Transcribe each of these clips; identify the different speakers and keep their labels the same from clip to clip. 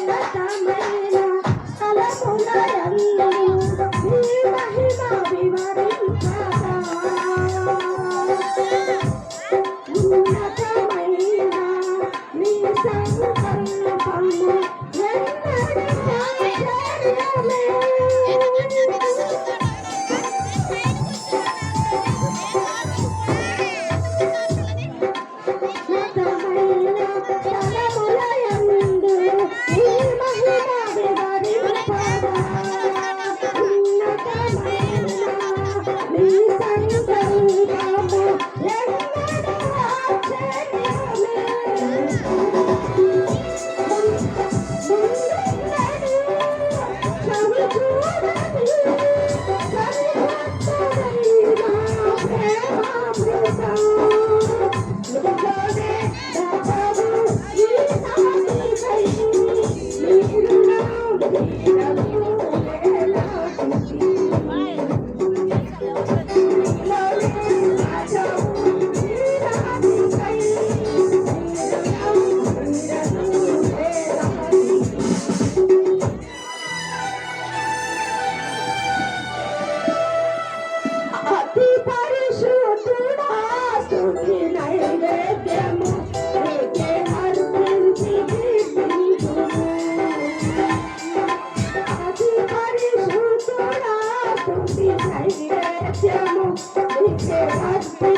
Speaker 1: ఉన్నతమైన స్థలములయందు Deus.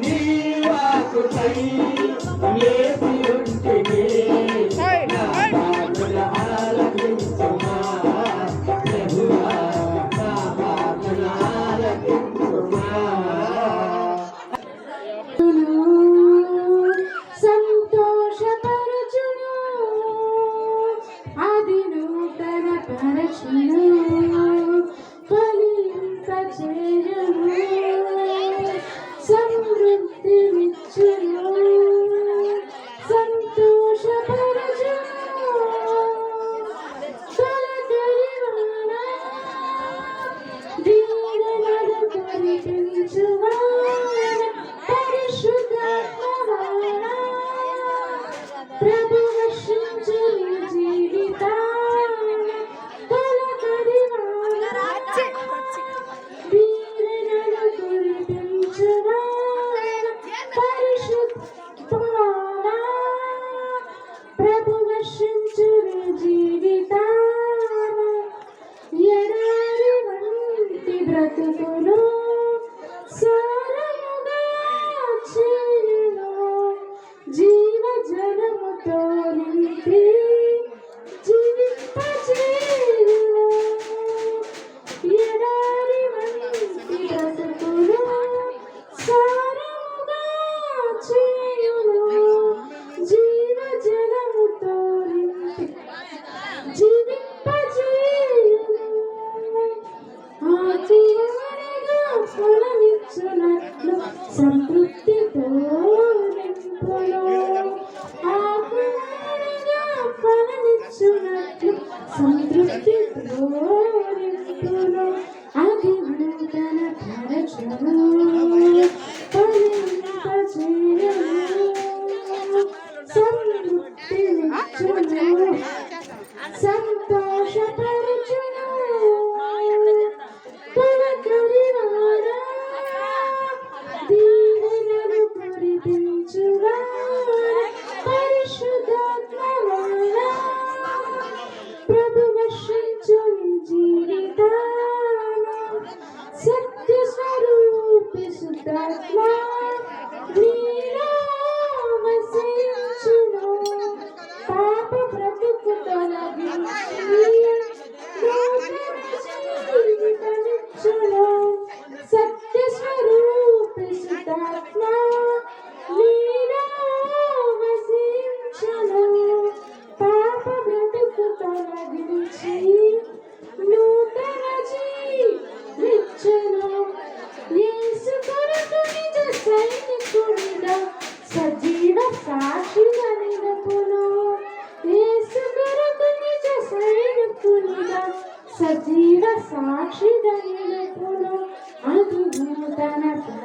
Speaker 1: నీ
Speaker 2: వాకు ఏసి Pupu!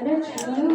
Speaker 3: I
Speaker 2: 群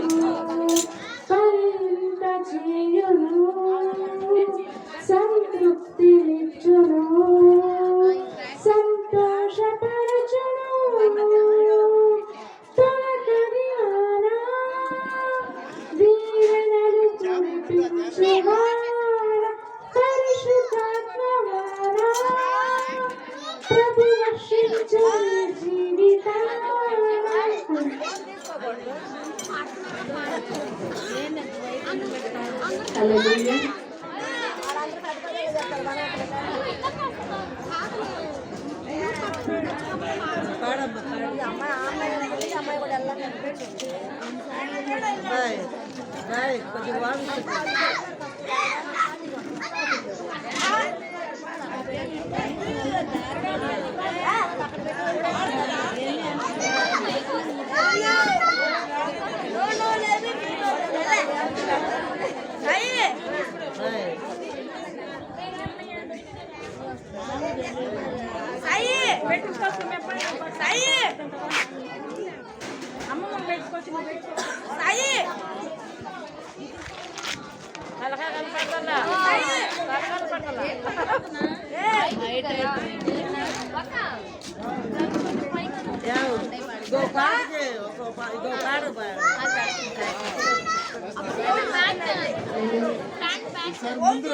Speaker 2: గారు ముందు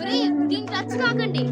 Speaker 3: దీనికి టచ్ కాకండి.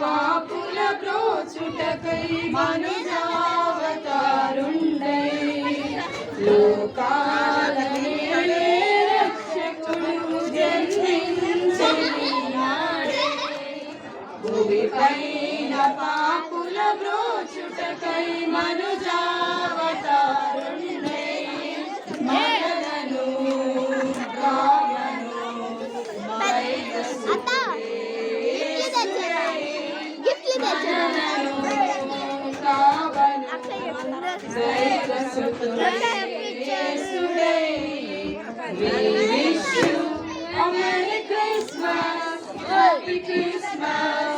Speaker 4: పాపుల బ్రోచుటకై మనుజావతారుండై లోకా పాపుల బ్రోచుటకై మనుజావతారుణ్ణే మరణను రావను మరణను కావను We wish you a Merry Christmas, Happy Christmas.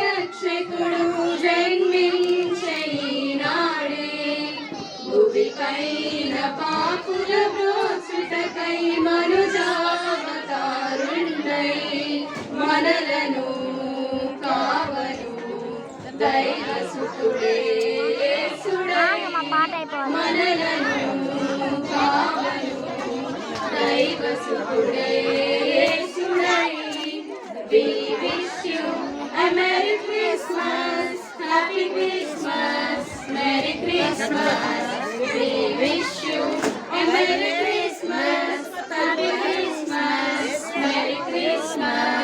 Speaker 4: రక్షకుడు జన్మించీనాడే భూమి పైన పాపుల బ్రోచుటకై మనుజావతారుణ్ణై మనలను కావను దైవసుతుడే మనలను సుడై Christmas. We wish you a Merry Christmas. Happy Christmas. Merry Christmas.